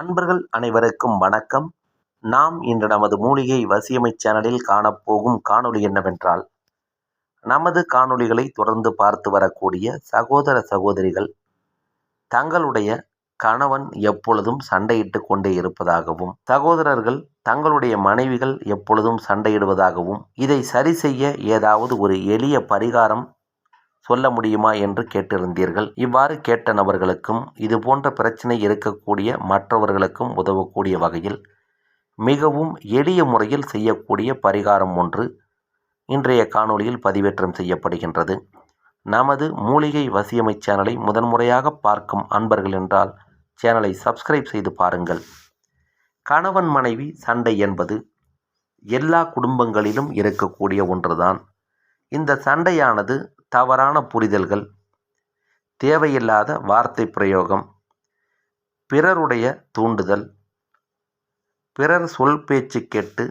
நண்பர்கள் அனைவருக்கும் வணக்கம். நாம் இன்று நமது மூலிகை வசியமை சேனலில் காணப்போகும் காணொளி என்னவென்றால் நமது காணொளிகளை தொடர்ந்து பார்த்து வரக்கூடிய சகோதர சகோதரிகள் தங்களுடைய கணவன் எப்பொழுதும் சண்டையிட்டு கொண்டே இருப்பதாகவும் சகோதரர்கள் தங்களுடைய மனைவிகள் எப்பொழுதும் சண்டையிடுவதாகவும் இதை சரி செய்ய ஏதாவது ஒரு எளிய பரிகாரம் சொல்ல முடியுமா என்று கேட்டிருந்தீர்கள். இவ்வாறு கேட்ட நபர்களுக்கும் இது போன்ற பிரச்சனை இருக்கக்கூடிய மற்றவர்களுக்கும் உதவக்கூடிய வகையில் மிகவும் எளிய முறையில் செய்யக்கூடிய பரிகாரம் ஒன்று இன்றைய காணொளியில் பதிவேற்றம் செய்யப்படுகின்றது. நமது மூலிகை வசியமை சேனலை முதன்முறையாக பார்க்கும் அன்பர்கள் என்றால் சேனலை சப்ஸ்கிரைப் செய்து பாருங்கள். கணவன் மனைவி சண்டை என்பது எல்லா குடும்பங்களிலும் இருக்கக்கூடிய ஒன்றுதான். இந்த சண்டையானது தவறான புரிதல்கள் தேவையில்லாத வார்த்தை பிரயோகம் பிறருடைய தூண்டுதல் பிறர் சொல் பேச்சு கேட்டு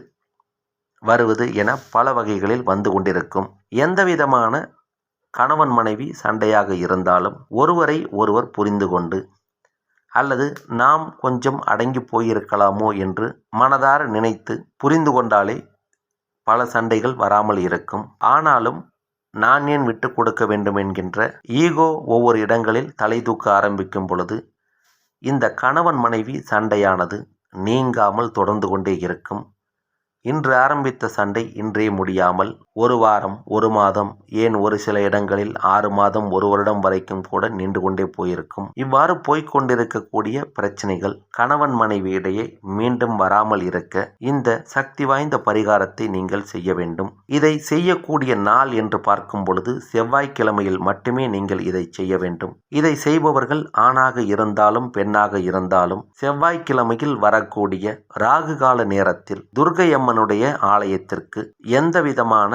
வருவது என பல வகைகளில் வந்து கொண்டிருக்கும். எந்தவிதமான கணவன் மனைவி சண்டையாக இருந்தாலும் ஒருவரை ஒருவர் புரிந்து கொண்டு அல்லது நாம் கொஞ்சம் அடங்கி போயிருக்கலாமோ என்று மனதார நினைத்து புரிந்து கொண்டாலே பல சண்டைகள் வராமல் இருக்கும். ஆனாலும் நான் ஏன் விட்டு கொடுக்க வேண்டும் என்கின்ற ஈகோ ஒவ்வொரு இடங்களில் தலை தூக்க ஆரம்பிக்கும் பொழுது இந்த கணவன் மனைவி சண்டையானது நீங்காமல் தொடர்ந்து கொண்டே இருக்கும். இன்று ஆரம்பித்த சண்டை இன்றே முடியாமல் ஒரு வாரம் ஒரு மாதம் ஏன் ஒரு சில இடங்களில் ஆறு மாதம் ஒரு வருடம் வரைக்கும் கூட நின்று கொண்டே போயிருக்கும். இவ்வாறு போய்கொண்டிருக்கக்கூடிய பிரச்சனைகள் கணவன் மனைவி இடையே மீண்டும் வராமல் இருக்க இந்த சக்தி வாய்ந்த பரிகாரத்தை நீங்கள் செய்ய வேண்டும். இதை செய்யக்கூடிய நாள் என்று பார்க்கும் பொழுது செவ்வாய்க்கிழமையில் மட்டுமே நீங்கள் இதை செய்ய வேண்டும். இதை செய்பவர்கள் ஆணாக இருந்தாலும் பெண்ணாக இருந்தாலும் செவ்வாய்க்கிழமையில் வரக்கூடிய ராகு கால நேரத்தில் துர்கை அம்மன் அம்மனுடைய ஆலயத்திற்கு எந்த விதமான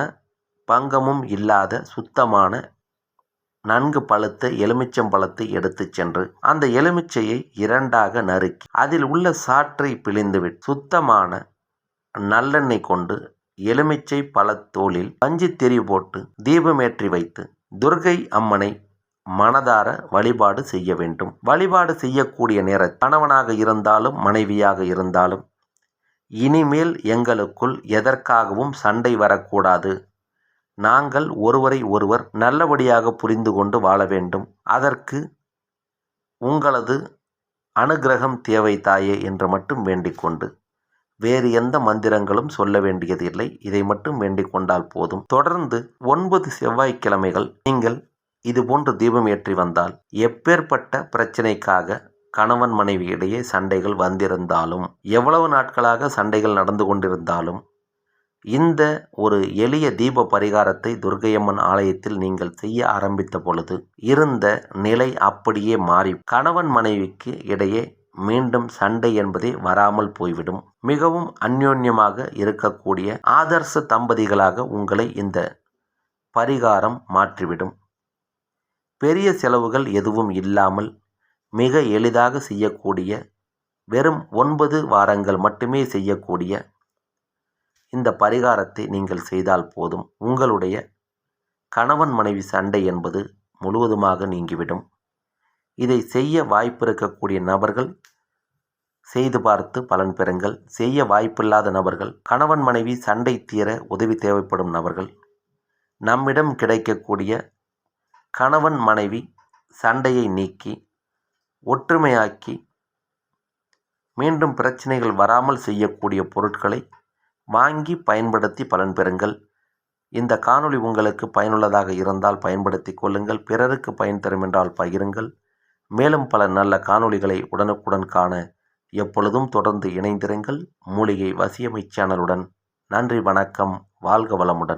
பங்கமும் இல்லாத சுத்தமான நன்கு பழுத்த எலுமிச்சம்பழத்தை எடுத்து சென்று அந்த எலுமிச்சையை இரண்டாக நறுக்கி அதில் உள்ள சாற்றை பிழிந்துவிட்டு சுத்தமான நல்லெண்ணெய் கொண்டு எலுமிச்சை பழத்தோளில் பஞ்சு திரி போட்டு தீபமேற்றி வைத்து துர்கை அம்மனை மனதார வழிபாடு செய்ய வேண்டும். வழிபாடு செய்யக்கூடிய நேர கணவனாக இருந்தாலும் மனைவியாக இருந்தாலும் இனிமேல் எங்களுக்குள் எதற்காகவும் சண்டை வரக்கூடாது. நாங்கள் ஒருவரை ஒருவர் நல்லபடியாக புரிந்து கொண்டு வாழ வேண்டும். அதற்கு உங்களது அனுகிரகம் தேவை தாயே என்று மட்டும் வேண்டிக்கொண்டு வேறு எந்த மந்திரங்களும் சொல்ல வேண்டியதில்லை. இதை மட்டும் வேண்டிக்கொண்டால் போதும். தொடர்ந்து ஒன்பது செவ்வாய்க்கிழமைகள் நீங்கள் இதுபோன்று தீபம் ஏற்றி வந்தால் எப்பேற்பட்ட பிரச்சனைக்காக கணவன் மனைவி இடையே சண்டைகள் வந்திருந்தாலும் எவ்வளவு நாட்களாக சண்டைகள் நடந்து கொண்டிருந்தாலும் இந்த ஒரு எளிய தீப பரிகாரத்தை துர்கையம்மன் ஆலயத்தில் நீங்கள் செய்ய ஆரம்பித்த பொழுது இருந்த நிலை அப்படியே மாறி கணவன் மனைவிக்கு இடையே மீண்டும் சண்டை என்பதே வராமல் போய்விடும். மிகவும் அந்யோன்யமாக இருக்கக்கூடிய ஆதர்ச தம்பதிகளாக உங்களை இந்த பரிகாரம் மாற்றிவிடும். பெரிய செலவுகள் எதுவும் இல்லாமல் மிக எளிதாக செய்யக்கூடிய வெறும் ஒன்பது வாரங்கள் மட்டுமே செய்யக்கூடிய இந்த பரிகாரத்தை நீங்கள் செய்தால் போதும். உங்களுடைய கணவன் மனைவி சண்டை என்பது முழுவதுமாக நீங்கிவிடும். இதை செய்ய வாய்ப்பு இருக்கக்கூடிய நபர்கள் செய்து பார்த்து பலன் பெறுங்கள். செய்ய வாய்ப்பில்லாத நபர்கள் கணவன் மனைவி சண்டை தீர உதவி தேவைப்படும் நபர்கள் நம்மிடம் கிடைக்கக்கூடிய கணவன் மனைவி சண்டையை நீக்கி ஒற்றுமையாக்கி மீண்டும் பிரச்சனைகள் வராமல் செய்யக்கூடிய பொருட்களை வாங்கி பயன்படுத்தி பலன் பெறுங்கள். இந்த காணொளி உங்களுக்கு பயனுள்ளதாக இருந்தால் பயன்படுத்தி கொள்ளுங்கள். பிறருக்கு பயன் தரும் என்றால் பகிருங்கள். மேலும் பல நல்ல காணொளிகளை உடனுக்குடன் காண எப்பொழுதும் தொடர்ந்து இணைந்திருங்கள். மூலிகை வசியமை சேனலுடன் நன்றி வணக்கம். வாழ்க வளமுடன்.